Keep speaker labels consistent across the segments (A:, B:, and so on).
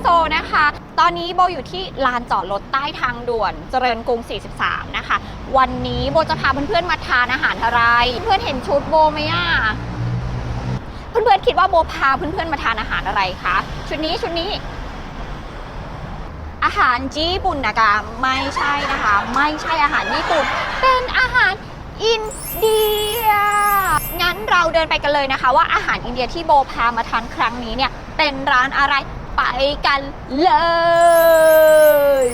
A: โซนะคะ ตอนนี้โบอยู่ที่ลานจอดรถใต้ทางด่วนเจริญกรุง 43 นะคะ วันนี้โบจะพาเพื่อนๆมาทานอาหารอะไร เพื่อนเห็นชุดโบไหมอะเพื่อนๆคิดว่าโบพาเพื่อนๆมาทานอาหารอะไรคะชุดนี้ชุดนี้ อาหารญี่ปุ่นนะคะไม่ใช่นะคะ ไม่ใช่อาหารญี่ปุ่น เป็นอาหารอินเดีย งั้นเราเดินไปกันเลยนะคะ ว่าอาหารอินเดียที่โบพามาทานครั้งนี้เนี่ยเป็นร้านอะไร กันเลย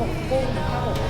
B: ข้าวหมกกุ้งข้าวหมกผักข้าว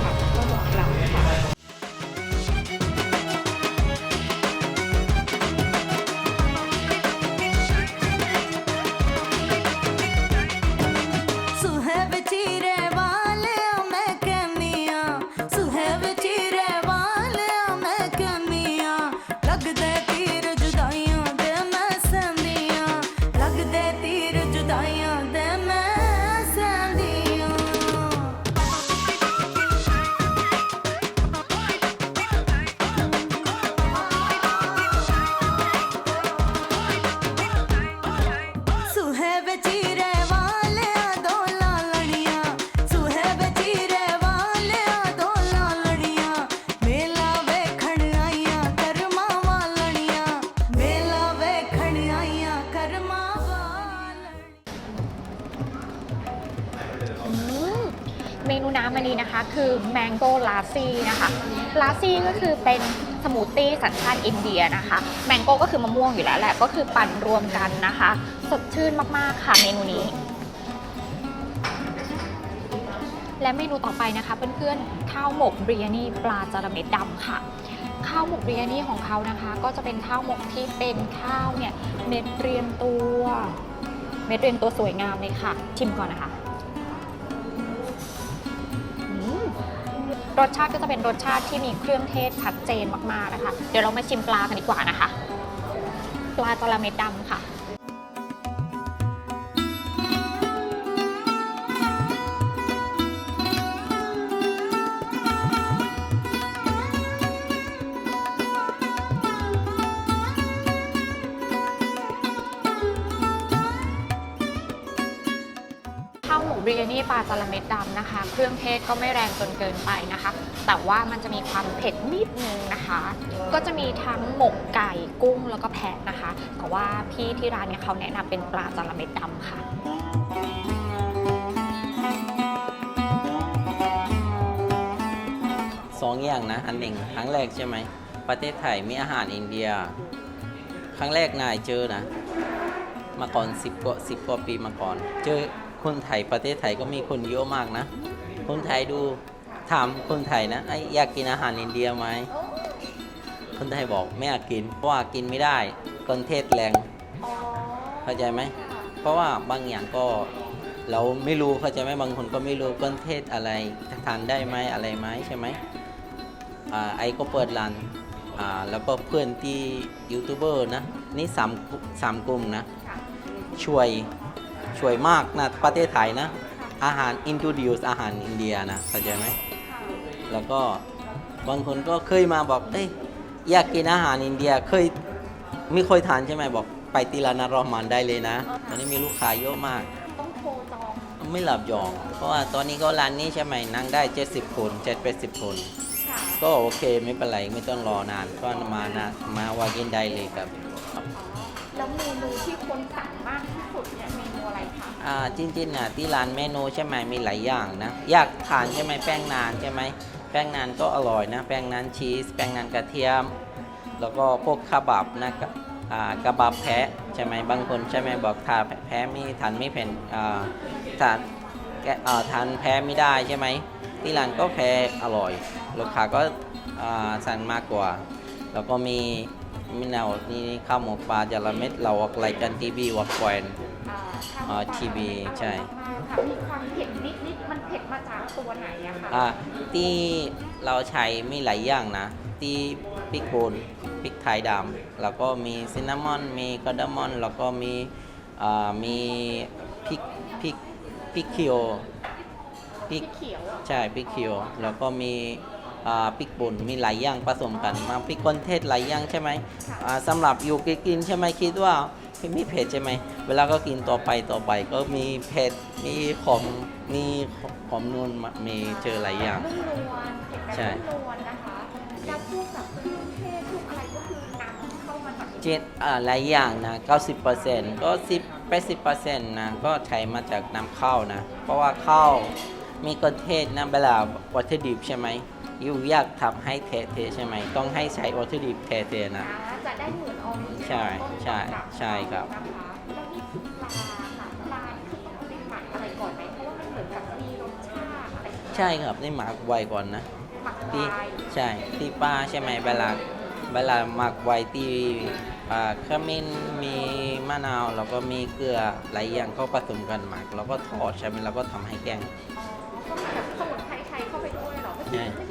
B: หม
A: อันนี้นะคะคือแมงโก้ลาซี่นะคะลาซี่ก็คือเป็นสมูทตี้สัญชาติอินเดียนะคะ แมงโก้ก็คือมะม่วงอยู่แล้วแหละก็คือปั่นรวมกันนะคะ สดชื่นมากๆค่ะเมนูนี้ และเมนูต่อไปนะคะเพื่อนๆข้าวหมกเบริยนี่ปลาจาระเม็ดดำค่ะข้าวหมกบริยนี่ของเขานะคะ ก็จะเป็นข้าวหมกที่เป็นข้าวเนี่ยเม็ดเรียงตัว เม็ดเรียงตัวสวยงามเลยค่ะ ชิมก่อนนะคะ รสชาติก็จะเป็นรสชาติที่มีเครื่องเทศชัดเจนมากๆนะคะ เดี๋ยวเรามาชิมปลากันดีกว่านะคะ ปลาจระเม็ดดำค่ะานีปลาจาระเม็ดดำนะคะ เครื่องเทศก็ไม่แรงจนเกินไปนะคะ แต่ว่ามันจะมีความเผ็ดนิดนึงนะคะ ก็จะมีทั้งหมกไก่กุ้งแล้วก็แพะนะคะ แต่ว่าพี่ที่ร้านเนี่ยเขาแนะนำเป็นปลาจาระเม็ดดำค่ะ
C: สองอย่างนะอันหนึ่งครั้งแรกใช่ไหมประเทศไทยมีอาหารอินเดีย ครั้งแรกนายเจอนะ มาก่อนสิบกว่าสิบกว่าปีมาก่อน เจอ คนไทยประเทศไทยก็มีคนเยอะมากนะ คนไทยดูถามคนไทยนะไออยากกินอาหารอินเดียไหมคนไทยบอกไม่อยากกิน เพราะว่ากินไม่ได้คนเทศแรงเข้าใจไหมเพราะว่าบางอย่างก็เราไม่รู้เข้าใจไหมบางคนก็ไม่รู้ก้นเทศอะไรทานได้ไหมอะไรไหมใช่ไหมอ่าไอก็เปิดร้านอ่าแล้วก็เพื่อนที่ยูทูบเบอร์นะนี่สามสามกลุ่มนะช่วย ชช่วยมากนะประเทศไทยนะ อาหาร introduce อาหารอินเดียนะเข้าใจไหมแล้วก็บางคนก็เคยมาบอกเอ้ยอยากกินอาหารอินเดียเคยไม่เคยทานใช่ไหมบอกไปติลานารอห์มานได้เลยนะ ตอนนี้มีลูกค้าเยอะมาก
A: ต้องโทรจอง
C: ไม่หลับยอง เพราะว่าตอนนี้ก็ร้านนี้ใช่ไหมนั่งได้ 70 คน7 80 คน
A: ค่ะ
C: ก็โอเคไม่เป็นไรไม่ต้องรอนานก็มานะมาวากินได้เลยครับ
A: แล้วเมนูที่คนสั่ง อะไรคะ
C: อ่าจริงๆนะที่ร้านเมนูใช่ไหมมีหลายอย่างนะ อยากทานใช่ไหมแป้งนานใช่ไหมแป้งนานก็อร่อยนะ แป้งนานชีส แป้งนานกระเทียม แล้วก็พวกคาบับนะกะกระบับแพะใช่ไหมบางคนใช่ไหมบอกทานแพ้ไม่ทานไม่เป็นอ่าทานแกะทานแพ้ไม่ได้ใช่ไหมที่ร้านก็แพ้อร่อย ลูกค้าก็สั่งมากกว่า แล้วก็มีมีแนวนี่ข้าวหมกปลาจระเม็ดเราออกรายการทีวีวักแควน
A: อ่า
C: อ่า TB ใช่
A: ค่ะมีความเผ็ดนิดๆมันเผ็ดมาจากตัวไหนอะคะ
C: อ่าที่เราใช้มีหลายอย่างนะ ที่พริกป่นพริกไทยดำแล้วก็มีซินนามอน มีคาร์ดามอน แล้วก็มีอ่ามีพริกพริกพริกเขียวพริก
A: เขียวอะ
C: ใช่พริกเขียวแล้วก็มีอ่าพริกป่นมีหลายอย่างผสมกันมาพริกคนเทศหลายอย่างใช่ไหมอ่าสำหรับอยู่กินใช่ไหมคิดว่าไม่เผ็ดใช่ไหม เวลาก็กินต่อไปต่อไปก็มีเผ็ด มีขม มีขมนูนมามีเจอหลายอย่าง
A: นุ่มนวลเผ็ดแบบ
C: ใช่
A: นุ่มนวลนะคะแล้วพวกแบบเครื่องเทศพวกอะไรก็คือนำเข้ามาจาก
C: เจ็ดอ่าหลายอย่างนะ 90%ก็ 10 80%นะ ก็ใช้มาจากน้ำข้าวนะ เพราะว่าข้าวมีกระเทศนะเวลาวัตถุดิบใช่ไหมอ ยู่อยากทำให้เทๆใช่ไหม ต้องให้ใช้วัตถุดิบเทๆนะ
A: จะได้เหมือนออริจินอล
C: ใช่
A: ต้น
C: ใช่
A: ตำรับ
C: ใช่ครับ
A: นะคะแล้วนี่คือปลาค่ะปลานี่คือต้องเอาไปหมักอะไรก่อนไหมเพราะว่ามันเหมือนกับมีรสชาติอะไร
C: ใช่ครับนี่หมักไว้ก่อนนะ
A: หมัก
C: ที่
A: ไว้
C: ใช่ที่ป้าใช่ไหมเวลาเวลาหมักไว้ที่อ่าขมิ้นมีมะนาวแล้วก็มีเกลือหลายอย่างก็ผสมกันหมัก แล้วก็ทอดใช่ไหมแล้วก็ทำให้แกง
A: อ๋อก็มีแบบสมุนไพรไทยเข้าไปด้วยเหรอไม่
C: ใช่
A: ใช่ไม่ใช่เร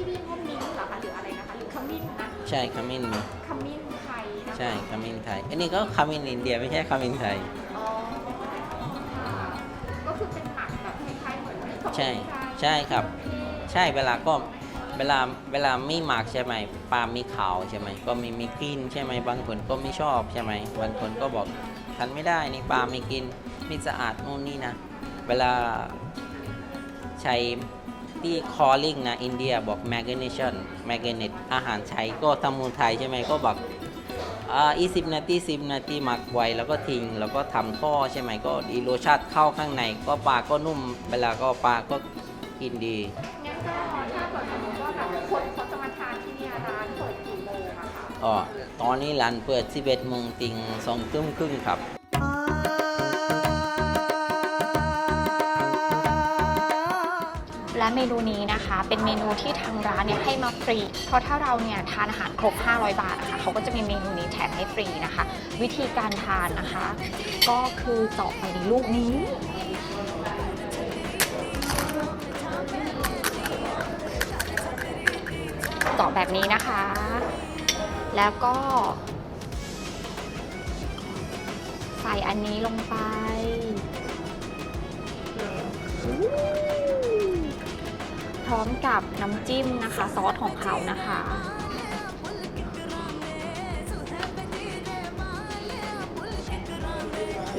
A: ียก
C: ใช่ขมิ้นมี
A: ขมิ้นไทยนะคะ
C: ใช่ขมิ้นไทยอันนี้ก็ขมิ้นอินเดียไม่ใช่ขมิ้นไทย
A: อ๋อค่ะก็คือเป็นหมักแบบคล้ายๆเหมือนสมุนไพร
C: ใช่ใช่ครับ ใช่เวลาก็เวลาเวลาไม่หมักใช่ไหมปลามีขาวใช่ไหมก็มีมีกลิ่นใช่ไหมบางคนก็ไม่ชอบใช่ไหมบางคนก็บอกทันไม่ได้นี่ปลาไม่กินไม่สะอาดนู่นนี่นะ เวลาใช้ ที่ calling นะอินเดียบอก magnesium magnet อาหารใช้ก็ทำมูลไทยใช่ไหมก็บอกอ่าอีสิบนาทีสิบนาทีหมักไว้แล้วก็ทิ้งแล้วก็ทำข้อใช่ไหมก็ดีรสชาติเข้าข้างในก็ปลาก็นุ่มเวลาก็ปลาก็กินดี
A: งั้นก็ถ้าเกิดสมมติว่าแบบคนเขาจะมาทานที่เนี่ยร้านเปิดกี่โมงอะคะ
C: อ๋อตอนนี้ร้านเปิด 11โมงติงสองทุ่มครึ่งครับ
A: และเมนูนี้นะคะ เป็นเมนูที่ทางร้านเนี่ยให้มาฟรี เพราะถ้าเราเนี่ยทานอาหารครบ 500 บาทนะคะเขาก็จะมีเมนูนี้แถมให้ฟรีนะคะ วิธีการทานนะคะ ก็คือเจาะไปในลูกนี้เจาะแบบนี้นะคะ แล้วก็ ใส่อันนี้ลงไป ร้อมกับน้ำจิ้มนะคะ ซอสของเขานะคะ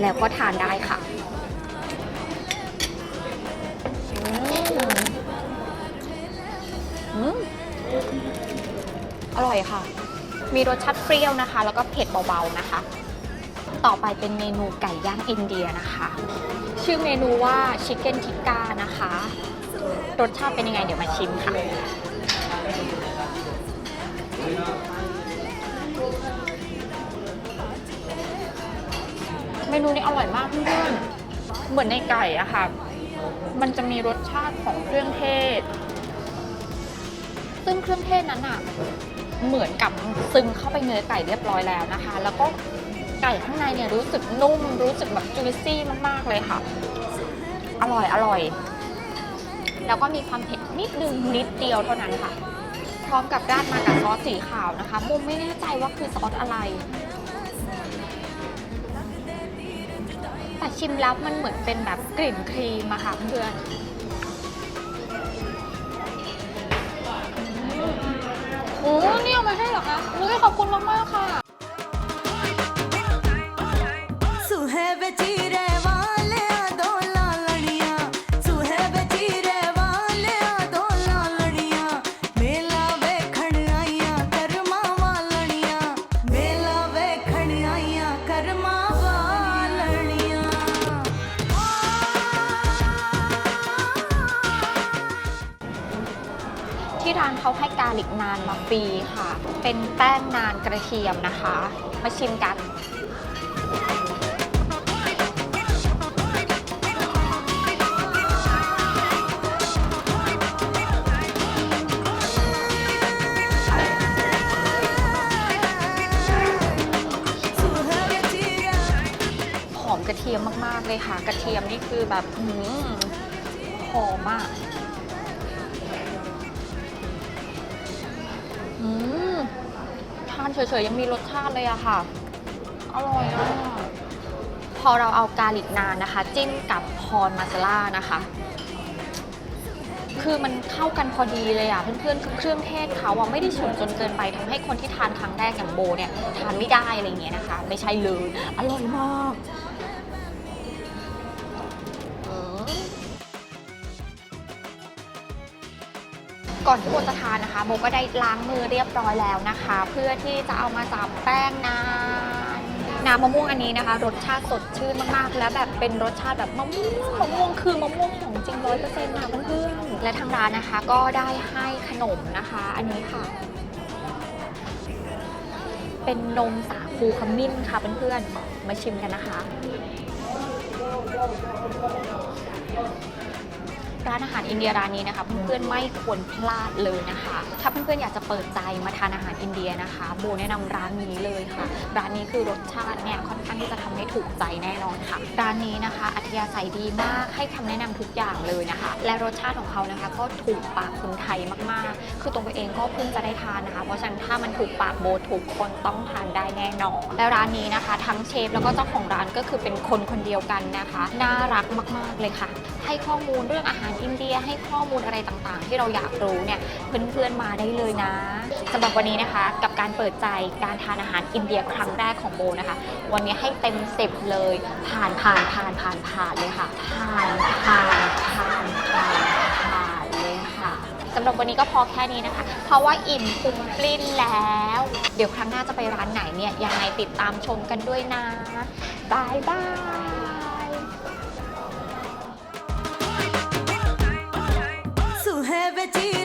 A: แล้วก็ทานได้ค่ะอืมอืมอร่อยค่ะ มีรสชาติเปรี้ยวนะคะ แล้วก็เผ็ดเบาๆนะคะ ต่อไปเป็นเมนูไก่ย่างอินเดียนะคะ ชื่อเมนูว่าชิคเก้นทิกกานะคะ รสชาติเป็นยังไงเดี๋ยวมาชิมค่ะเมนูนี้อร่อยมากเพื่อนเหมือนในไก่อะค่ะ มันจะมีรสชาติของเครื่องเทศ ซึ่งเครื่องเทศนั้นอะเหมือนกับซึมเข้าไปเนื้อไก่เรียบร้อยแล้วนะคะ แล้วก็ไก่ข้างในเนี่ยรู้สึกนุ่ม รู้สึกแบบจุยซี่มาก ๆ เลยค่ะ อร่อยอร่อย แล้วก็มีความเผ็ดนิดนึงนิดเดียวเท่านั้นค่ะ พร้อมกับราดมากับซอสสีขาวนะคะมุมไม่แน่ใจว่าคือซอสอะไร แต่ชิมแล้วมันเหมือนเป็นแบบกลิ่นครีมอะค่ะเพื่อนโอ้นี่เอามาให้เหรอคะอุ้ยขอบคุณมาก ๆ ค่ะีค่ะ เป็นแป้งนานกระเทียมนะคะ มาชิมกันหอมกระเทียมมาก ๆ เลยค่ะ กระเทียมนี่คือแบบหอมมากานเฉยๆ ยังมีรสชาติเลยอะค่ะ อร่อยอะพอเราเอากาลิกนานนะคะ จิ้มกับพรมาซาล่านะคะ คือมันเข้ากันพอดีเลยอะเพื่อนๆคือเครื่องเทศเขาอะไม่ได้ฉุนจนเกินไปทำให้คนที่ทานครั้งแรกอย่างโบเนี่ยทานไม่ได้อะไรเงี้ยนะคะ ไม่ใช่เลยอร่อยมาก ก่อนที่โบจะทานนะคะโบก็ได้ล้างมือเรียบร้อยแล้วนะคะ เพื่อที่จะเอามาจับแป้งนานน้ำมะม่วงอันนี้นะคะ รสชาติสดชื่นมากๆ และแบบเป็นรสชาติแบบมะม่วงมะม่วงคือมะม่วงของจริงร้อยเปอร์เซ็นต์ค่ะเพื่อนๆและทางร้านนะคะก็ได้ให้ขนมนะคะ อันนี้ค่ะ เป็นนมสาคูขมิ้นค่ะเพื่อนๆมาชิมกันนะคะ ร้านอาหารอินเดียร้านนี้นะคะเพื่อนๆไม่ควรพลาดเลยนะคะ ถ้าเพื่อนๆอยากจะเปิดใจมาทานอาหารอินเดียนะคะโบแนะนำร้านนี้เลยค่ะ ร้านนี้คือรสชาติเนี่ยค่อนข้างที่จะทำให้ถูกใจแน่นอนค่ะ ร้านนี้นะคะ อัธยาศัยดีมากให้คำแนะนำทุกอย่างเลยนะคะ และรสชาติของเขานะคะ ก็ถูกปากคนไทยมากๆ คือตัวโบเองก็เพิ่งจะได้ทานนะคะ เพราะฉะนั้นถ้ามันถูกปากโบถูกคนต้องทานได้แน่นอน และร้านนี้นะคะ ทั้งเชฟแล้วก็เจ้าของร้านก็คือเป็นคนคนเดียวกันนะคะ น่ารักมาก ๆเลยค่ะ ให้ข้อมูลเรื่องอาหารอินเดีย ให้ข้อมูลอะไรต่างๆ ที่เราอยากรู้เนี่ยเพื่อนๆมาได้เลยนะสำหรับวันนี้นะคะกับการเปิดใจการทานอาหารอินเดียครั้งแรกของโบนะคะ วันนี้ให้เต็มสิบเลย ผ่านผ่านผ่านผ่านผ่านเลยค่ะ ผ่านผ่านผ่านผ่านผ่านเลยค่ะสำหรับวันนี้ก็พอแค่นี้นะคะ เพราะว่าอิ่มพุงปลิ้นแล้ว เดี๋ยวครั้งหน้าจะไปร้านไหนเนี่ยยังไงติดตามชมกันด้วยนะบายบาย
D: have a deal.